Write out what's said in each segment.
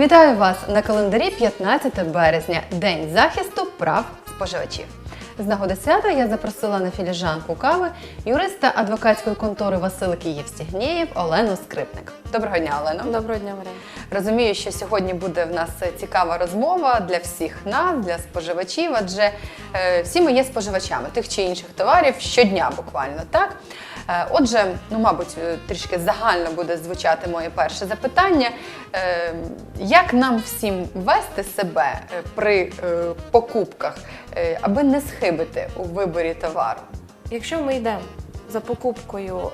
Вітаю вас на календарі 15 березня, День захисту прав споживачів. З нагоди свята я запросила на філіжанку кави юриста адвокатської контори Василики Євстігнєєв Олену Скрипник. Доброго дня, Олено. Доброго дня, Марія. Розумію, що сьогодні буде в нас цікава розмова для всіх нас, для споживачів, адже е, всі ми є споживачами тих чи інших товарів щодня, буквально так. Е, отже, ну мабуть, е, трішки загально буде звучати моє перше запитання. Е, як нам всім вести себе при покупках, аби не схибити у виборі товару? Якщо ми йдемо за покупкою е,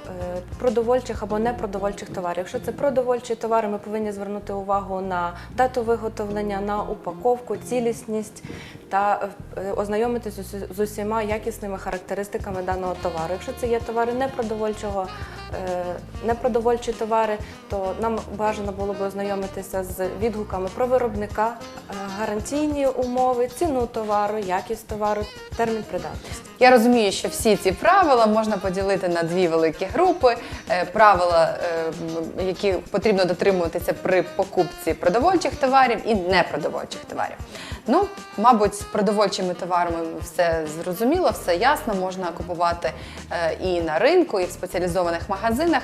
продовольчих або непродовольчих товарів, якщо це продовольчі товари, ми повинні звернути увагу на дату виготовлення, на упаковку, цілісність та е, ознайомитися з- усіма якісними характеристиками даного товару. Якщо це є товари непродовольчого, е, непродовольчі товари, то нам бажано було б ознайомитися з відгуками про виробника, гарантійні умови, ціну товару, якість товару, термін придатності. Я розумію, що всі ці правила можна поділити на дві великі групи. Е, Правила, е, які потрібно дотримуватися при покупці продовольчих товарів і непродовольчих товарів. Ну, мабуть, з продовольчими товарами все зрозуміло, все ясно, можна купувати е, і на ринку, і в спеціалізованих магазинах.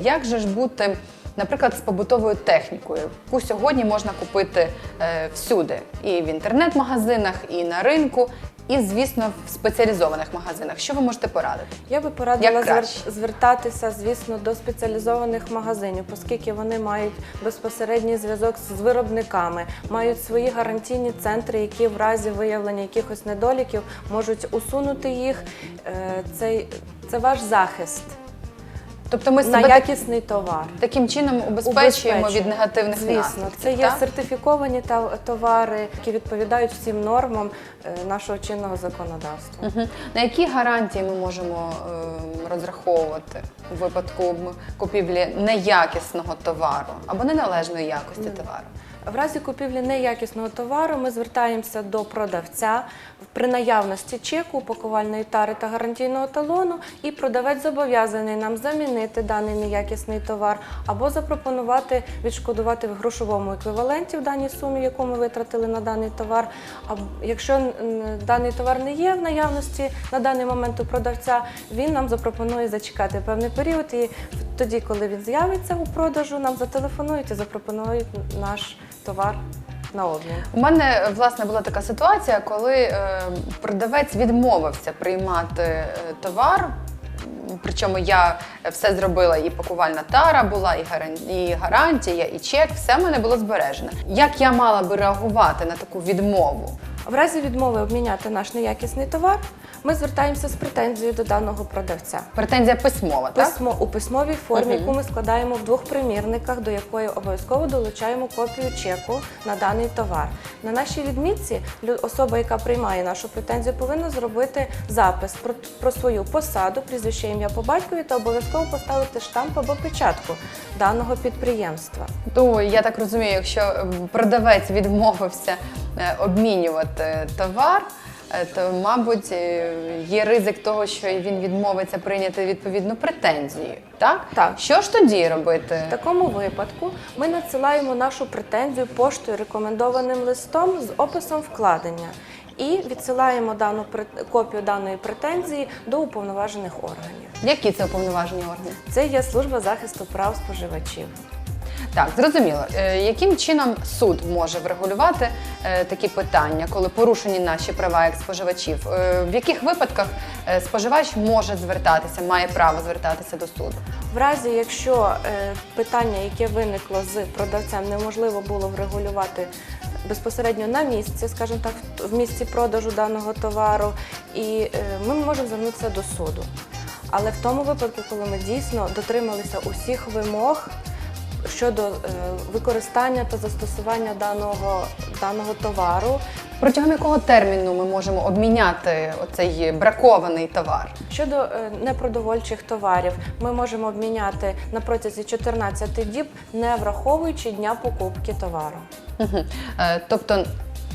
Як же ж бути? Наприклад, з побутовою технікою, яку сьогодні можна купити всюди, і в інтернет-магазинах, і на ринку, і, звісно, в спеціалізованих магазинах. Що ви можете порадити? Я би порадила Як звер- звертатися, звісно, до спеціалізованих магазинів, оскільки вони мають безпосередній зв'язок з виробниками, мають свої гарантійні центри, які в разі виявлення якихось недоліків можуть усунути їх. Е, це ваш захист Тобто ми на себе якісний товар. таким чином убезпечуємо від негативних Звісно, наслідків. це є так? сертифіковані товари, які відповідають всім нормам е, нашого чинного законодавства. Угу. На які гарантії ми можемо е, розраховувати у випадку купівлі неякісного товару або неналежної якості товару? В разі купівлі неякісного товару ми звертаємося до продавця при наявності чеку, упакувальної тари та гарантійного талону, і продавець зобов'язаний нам замінити даний неякісний товар або запропонувати відшкодувати в грошовому еквіваленті в даній сумі, яку ми витратили на даний товар. А якщо даний товар не є в наявності на даний момент у продавця, він нам запропонує зачекати певний період, і тоді, коли він з'явиться у продажу, нам зателефонують і запропонують наш товар на обмін. У мене власне була така ситуація, коли е, продавець відмовився приймати е, товар. Причому я все зробила, і пакувальна тара була, і і гарантія, і чек, все в мене було збережено. Як я мала би реагувати на таку відмову? В разі відмови обміняти наш неякісний товар, ми звертаємося з претензією до даного продавця. Претензія письмова, так? Письмо у письмовій формі, яку ми складаємо в двох примірниках, до якої обов'язково долучаємо копію чеку на даний товар. На нашій відмітці особа, яка приймає нашу претензію, повинна зробити запис про, про свою посаду, прізвище ім'я по батькові та обов'язково поставити штамп або печатку даного підприємства. То я так розумію, якщо продавець відмовився е, обмінювати товар, е, то, мабуть, е, є ризик того, що він відмовиться прийняти відповідну претензію. Так? Так. Що ж тоді робити? В такому випадку ми надсилаємо нашу претензію поштою рекомендованим листом з описом вкладення і відсилаємо дану копію даної претензії до уповноважених органів. Які це уповноважені органи? Це є служба захисту прав споживачів. Так, зрозуміло. Е, Яким чином суд може врегулювати е, такі питання, коли порушені наші права як споживачів? Е, В яких випадках споживач може звертатися, має право звертатися до суду? В разі, якщо питання, яке виникло з продавцем, неможливо було врегулювати безпосередньо на місці, скажімо так, в- місці продажу даного товару, і ми можемо звернутися до суду. Але в тому випадку, коли ми дійсно дотрималися усіх вимог щодо е, використання та застосування даного, даного товару, Протягом якого терміну ми можемо обміняти оцей бракований товар? Щодо е, непродовольчих товарів, ми можемо обміняти на протязі 14 діб, не враховуючи дня покупки товару. Е, Тобто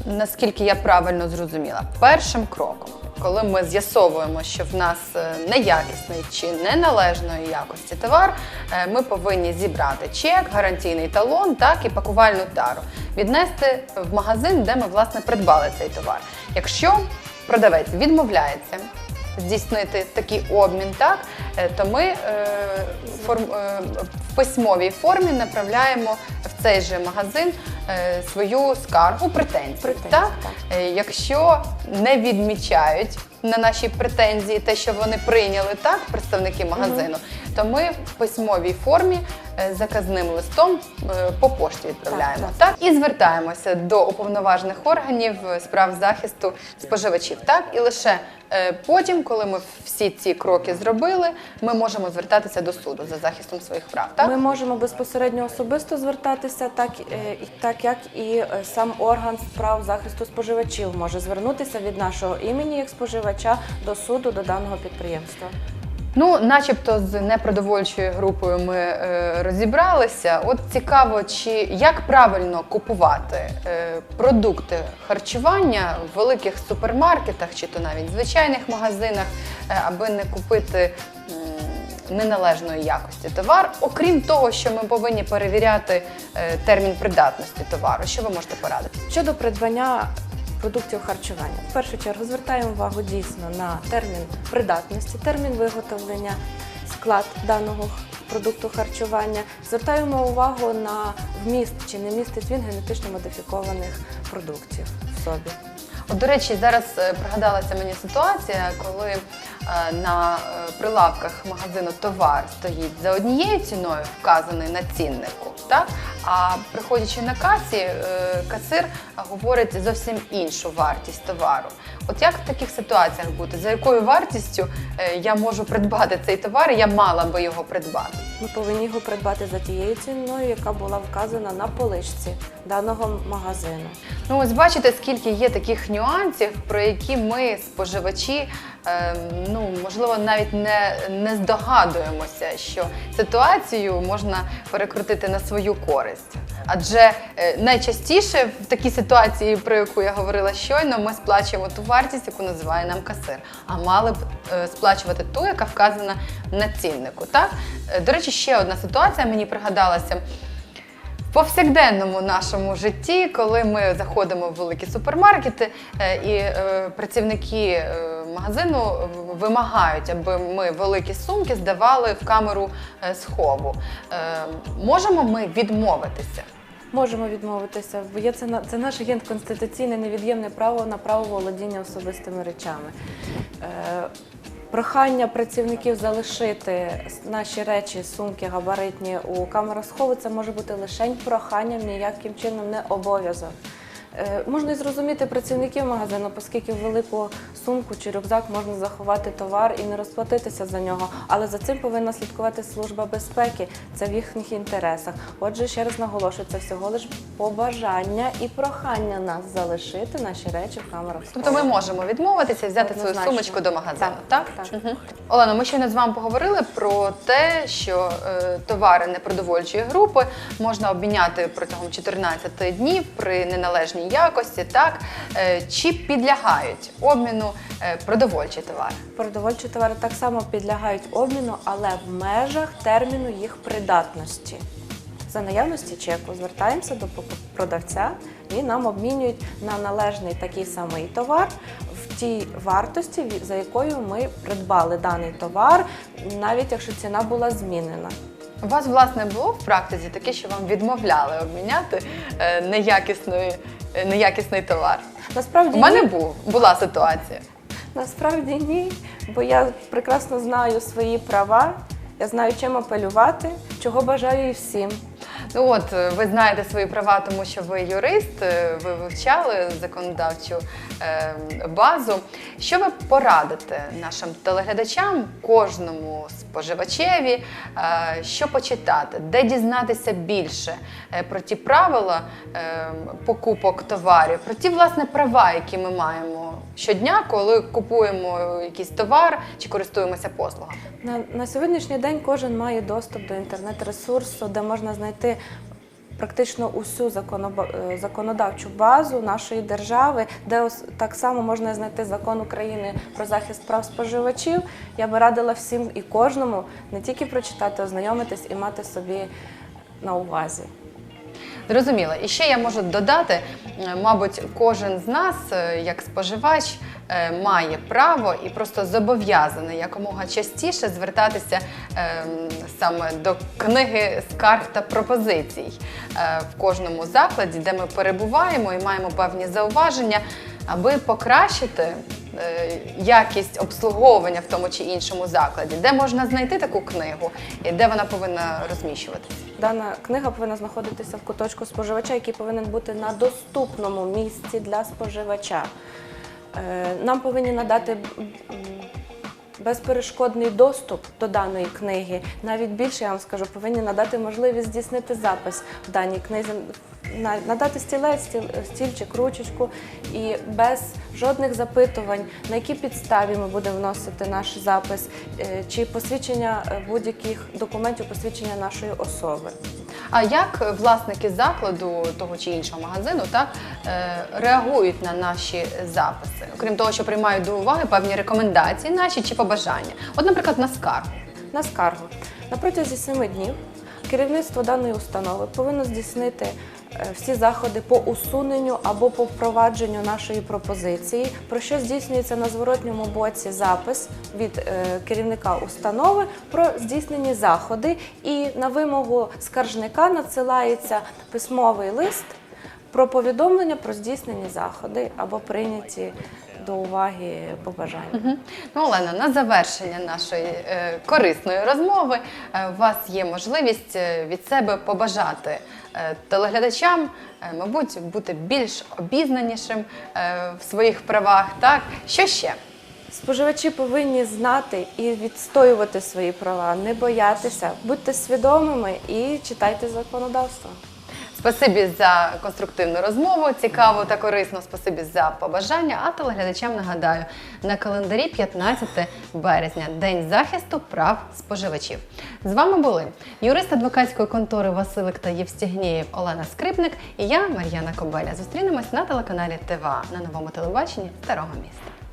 наскільки я правильно зрозуміла, першим кроком, коли ми з'ясовуємо, що в нас е, неякісний чи неналежної якості товар, е, ми повинні зібрати чек, гарантійний талон, так і пакувальну тару, віднести в магазин, де ми власне придбали цей товар. Якщо продавець відмовляється здійснити такий обмін, так е, то ми е, форм, е, в письмовій формі направляємо в цей же магазин е, свою скаргу, претензію. Претензію, так? так. Е, Якщо не відмічають на наші претензії те, що вони прийняли так, представники магазину, то ми в письмовій формі заказним листом е, по пошті відправляємо. Так, Так, і звертаємося до уповноважених органів е, справ захисту споживачів. Так, і лише е, потім, коли ми всі ці кроки зробили, ми можемо звертатися до суду за захистом своїх прав. Так? Ми можемо безпосередньо особисто звертатися, так, е, і- так як і е, сам орган справ захисту споживачів може звернутися від нашого імені як споживача до суду до даного підприємства. Ну, начебто, з непродовольчою групою ми е, розібралися. От цікаво, чи як правильно купувати е, продукти харчування в великих супермаркетах, чи то навіть в звичайних магазинах, е, аби не купити. Неналежної якості товар, окрім того, що ми повинні перевіряти е, термін придатності товару. Що ви можете порадити? Щодо придбання продуктів харчування, в першу чергу звертаємо увагу дійсно на термін придатності, термін виготовлення, склад даного продукту харчування. Звертаємо увагу на вміст чи не містить він генетично модифікованих продуктів в собі. От, до речі, зараз е, пригадалася мені ситуація, коли е, на е, прилавках магазину товар стоїть за однією ціною, вказаний на ціннику, так? А приходячи на касі, е, касир говорить зовсім іншу вартість товару. От як в таких ситуаціях бути? За якою вартістю е, я можу придбати цей товар, я мала би його придбати? Ми повинні його придбати за тією ціною, яка була вказана на поличці даного магазину. Ну, ось бачите, скільки є таких нюансів, про які ми, споживачі, е, ну можливо, навіть не, не здогадуємося, що ситуацію можна перекрутити на свою користь. Адже е, найчастіше в такій ситуації, про яку я говорила щойно, ми сплачуємо ту вартість, яку називає нам касир, а мали б е, сплачувати ту, яка вказана на ціннику. Так? Е, До речі, ще одна ситуація мені пригадалася. В повсякденному нашому житті, коли ми заходимо в великі супермаркети і працівники магазину вимагають, аби ми великі сумки здавали в камеру е, схову. Е, Можемо ми відмовитися? Можемо відмовитися, бо є це це наш агент конституційне невід'ємне право на право володіння особистими речами. Е, прохання працівників залишити наші речі, сумки габаритні у камерах схову, це може бути лише проханням, ніяким чином не обов'язок. Е, Можна і зрозуміти працівників магазину, оскільки в велику сумку чи рюкзак можна заховати товар і не розплатитися за нього. Але за цим повинна слідкувати служба безпеки. Це в їхніх інтересах. Отже, ще раз наголошую, це всього лиш побажання і прохання нас залишити наші речі в камерах. Тобто ми можемо відмовитися взяти свою сумочку до магазину. Так, Так, так. Мгм. Олено, ми щойно з вами поговорили про те, що е, товари непродовольчої групи можна обміняти протягом 14 днів при неналежній якості. Так Е, чи підлягають обміну е, продовольчі товари? Продовольчі товари так само підлягають обміну, але в межах терміну їх придатності. За наявності чеку звертаємося до продавця і нам обмінюють на належний такий самий товар в тій вартості, за якою ми придбали даний товар, навіть якщо ціна була змінена. У вас власне було в практиці таке, що вам відмовляли обміняти е, неякісної, неякісний товар? Насправді У мене ні. був була ситуація. Насправді ні, бо я прекрасно знаю свої права, я знаю, чим апелювати, чого бажаю і всім. Ну от е, ви знаєте свої права, тому що ви юрист, е, ви вивчали законодавчу е, базу. Що ви порадите нашим телеглядачам, кожному споживачеві, що почитати, де дізнатися більше про ті правила покупок товарів, про ті власне права, які ми маємо щодня, коли купуємо якийсь товар чи користуємося послугами? На, на сьогоднішній день кожен має доступ до інтернет-ресурсу, де можна знайти практично усю е, законодавчу базу нашої держави, де так само можна знайти закон України про захист прав споживачів. Я би радила всім і кожному не тільки прочитати, ознайомитись і мати собі на увазі. Зрозуміло. І ще я можу додати, е, мабуть, кожен з нас, е, як споживач, е, має право і просто зобов'язаний якомога частіше звертатися саме до книги скарг та пропозицій в кожному закладі, де ми перебуваємо і маємо певні зауваження, аби покращити якість обслуговування в тому чи іншому закладі, де можна знайти таку книгу і де вона повинна розміщуватися. Дана книга повинна знаходитися в куточку споживача, який повинен бути на доступному місці для споживача. Е, Нам повинні надати безперешкодний доступ до даної книги. Навіть більше я вам скажу, повинні надати можливість здійснити запис в даній книзі, надати стілець, стіл- стільчик, ручечку і без жодних запитувань, на якій підставі ми будемо вносити наш запис, е, чи посвідчення е, будь-яких документів посвідчення нашої особи. А як власники закладу того чи іншого магазину так е, реагують на наші записи, окрім того, що приймають до уваги певні рекомендації наші чи побажання? От, наприклад, на скаргу. На скаргу. На протязі семи днів керівництво даної установи повинно здійснити всі заходи по усуненню або по впровадженню нашої пропозиції, про що здійснюється на зворотньому боці запис від е, керівника установи про здійснені заходи, і на вимогу скаржника надсилається письмовий лист про повідомлення про здійснені заходи або прийняті до уваги побажання. Мгм. Ну, Олена, на завершення нашої е, корисної розмови е, у вас є можливість е, від себе побажати е, телеглядачам, е, мабуть, бути більш обізнанішим е, в своїх правах. Так, що ще? Споживачі повинні знати і відстоювати свої права, не боятися, будьте свідомими і читайте законодавство. Спасибі за конструктивну розмову, цікаво та корисно. Спасибі за побажання. А телеглядачам нагадаю, на календарі 15 березня, День захисту прав споживачів. З вами були юрист адвокатської контори Василик та Євстігнєєв Олена Скрипник і я, Мар'яна Кобеля. Зустрінемось на телеканалі ТВА на новому телебаченні Старого міста.